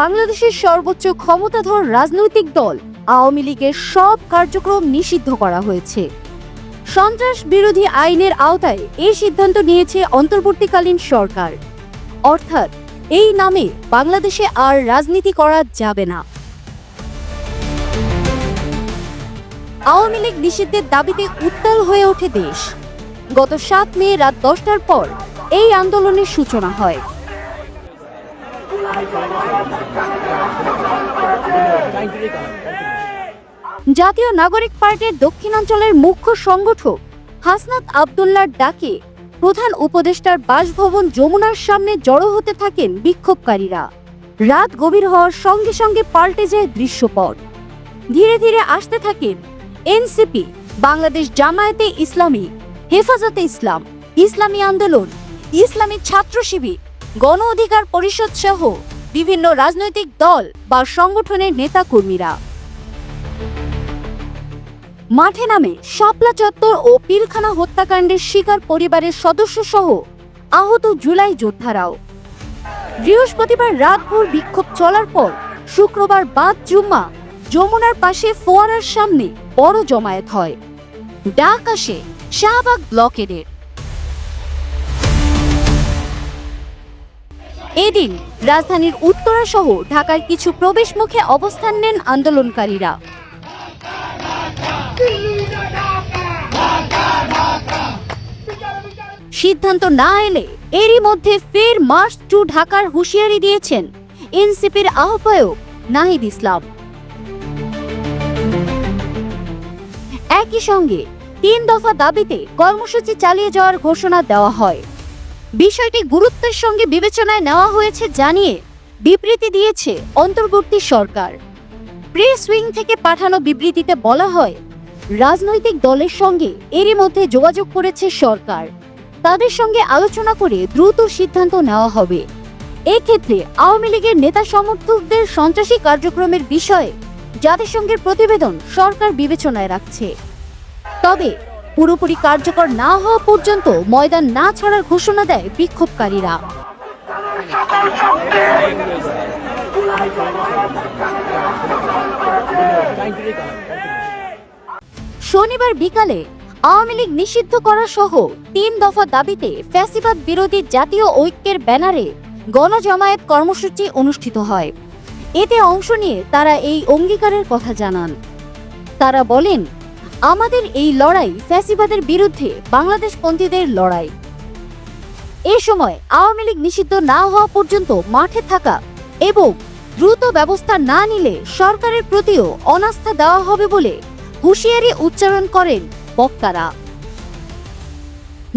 বাংলাদেশের সর্বোচ্চ ক্ষমতাধর রাজনৈতিক দল আওয়ামী লীগের সব কার্যক্রম নিষিদ্ধ করা হয়েছে। সন্ত্রাস বিরোধী আইনের আওতায় এই সিদ্ধান্ত নিয়েছে অন্তর্বর্তীকালীন সরকার। অর্থাৎ এই নামে বাংলাদেশে আর রাজনীতি করা যাবে না। আওয়ামী লীগ নিষিদ্ধের দাবিতে উত্তাল হয়ে ওঠে দেশ। গত সাত মে রাত দশটার পর এই আন্দোলনের সূচনা হয়। জাতীয় নাগরিক পার্টির দক্ষিণাঞ্চলের মুখ্য সংগঠক হাসনাত আবদুল্লার ডাকে প্রধান উপদেষ্টার বাসভবন যমুনার সামনে জড়ো হতে থাকেন বিক্ষোভকারীরা। রাত গভীর হওয়ার সঙ্গে সঙ্গে পাল্টে যায় দৃশ্যপট। ধীরে ধীরে আসতে থাকেন এনসিপি, বাংলাদেশ জামায়াতে ইসলামী, হেফাজতে ইসলাম, ইসলামী আন্দোলন, ইসলামী ছাত্র শিবির গণ অধিকার পরিষদ সহ বিভিন্ন রাজনৈতিক দল বা সংগঠনের নেতাকর্মীরা। মাঠে নামে শাপলা চত্বর ও পিলখানা হত্যাকাণ্ডের শিকার পরিবারের সদস্য সহ আহত জুলাই যোদ্ধারাও। বৃহস্পতিবার রাতভর বিক্ষোভ চলার পর শুক্রবার বাদ জুম্মা যমুনার পাশে ফোয়ারার সামনে বড় জমায়েত হয়। ডাক আসে শাহবাগ ব্লকেডের। এদিন রাজধানীর উত্তরা সহ ঢাকার কিছু প্রবেশ মুখে অবস্থান নেন আন্দোলনকারীরা। সিদ্ধান্ত না এলে এরই মধ্যে ফের মার্চ টু ঢাকার হুঁশিয়ারি দিয়েছেন এনসিপির আহ্বায়ক নাহিদ ইসলাম। একই সঙ্গে তিন দফা দাবিতে কর্মসূচি চালিয়ে যাওয়ার ঘোষণা দেওয়া হয়। বিষয়টি গুরুত্বের সঙ্গে বিবেচনায় নেওয়া হয়েছে জানিয়ে বিবৃতি দিয়েছে অন্তর্বর্তী সরকার। প্রেস উইং থেকে পাঠানো বিবৃতিতে বলা হয়, রাজনৈতিক দলের সঙ্গে এরই মধ্যে যোগাযোগ করেছে সরকার। তাদের সঙ্গে আলোচনা করে দ্রুত সিদ্ধান্ত নেওয়া হবে। এক্ষেত্রে আওয়ামী লীগের নেতা সমর্থকদের সন্ত্রাসী কার্যক্রমের বিষয়ে জাতিসংঘের প্রতিবেদন সরকার বিবেচনায় রাখছে। তবে পুরোপুরি কার্যকর না হওয়া পর্যন্ত ময়দান না ছাড়ার ঘোষণা দেয় বিক্ষোভকারীরা। শনিবার বিকালে আওয়ামী লীগ নিষিদ্ধ করা সহ তিন দফা দাবিতে ফ্যাসিবাদ বিরোধী জাতীয় ঐক্যের ব্যানারে গণজামায়াত কর্মসূচি অনুষ্ঠিত হয়। এতে অংশ নিয়ে তারা এই অঙ্গীকারের কথা জানান। তারা বলেন আমাদের এই লড়াই ফ্যাসিবাদের বিরুদ্ধে বাংলাদেশপন্থীদের লড়াই। এ সময় আওয়ামী লীগ নিষিদ্ধ না হওয়া পর্যন্ত মাঠে থাকা এবং দ্রুত ব্যবস্থা না নিলে সরকারের প্রতিও অনাস্থা দেওয়া হবে বলে হুঁশিয়ারি উচ্চারণ করেন বক্তারা।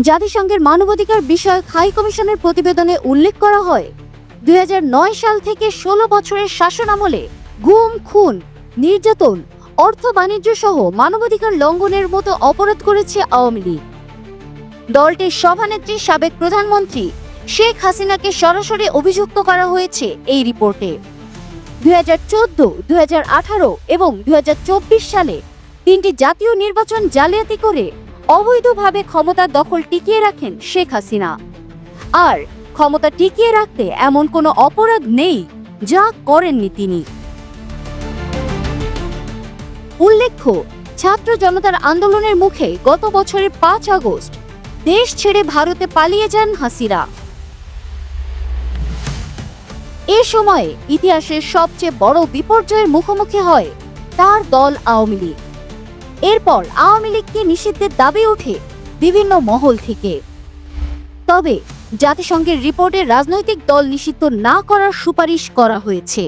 জাতিসংঘের মানবাধিকার বিষয়ক হাই কমিশনের প্রতিবেদনে উল্লেখ করা হয়, দুই হাজার নয় সাল থেকে ষোলো বছরের শাসন আমলে গুম, খুন, নির্যাতন অর্থ বাণিজ্য সহ মানবাধিকার লঙ্ঘনের মতো অপরাধ করেছে আওয়ামী লীগ। দলটির সভানেত্রী সাবেক প্রধানমন্ত্রী শেখ হাসিনাকে সরাসরি অভিযুক্ত করা হয়েছে এই রিপোর্টে। দুই হাজার চোদ্দ, দুই হাজার আঠারো এবং দু হাজার চব্বিশ সালে তিনটি জাতীয় নির্বাচন জালিয়াতি করে অবৈধভাবে ক্ষমতা দখল টিকিয়ে রাখেন শেখ হাসিনা। আর ক্ষমতা টিকিয়ে রাখতে এমন কোনো অপরাধ নেই যা করেননি তিনি। উল্লেখ্য, ছাত্র জনতার আন্দোলনের মুখে গত বছরের পাঁচ আগস্ট দেশ ছেড়ে ভারতে পালিয়ে যান হাসিরা এ সময়ে ইতিহাসের সবচেয়ে বড় বিপর্যয়ের মুখোমুখি হয় তার দল আওয়ামী লীগ। এরপর আওয়ামী লীগকে নিষিদ্ধের দাবি ওঠে বিভিন্ন মহল থেকে। তবে জাতিসংঘের রিপোর্টে রাজনৈতিক দল নিষিদ্ধ না করার সুপারিশ করা হয়েছে।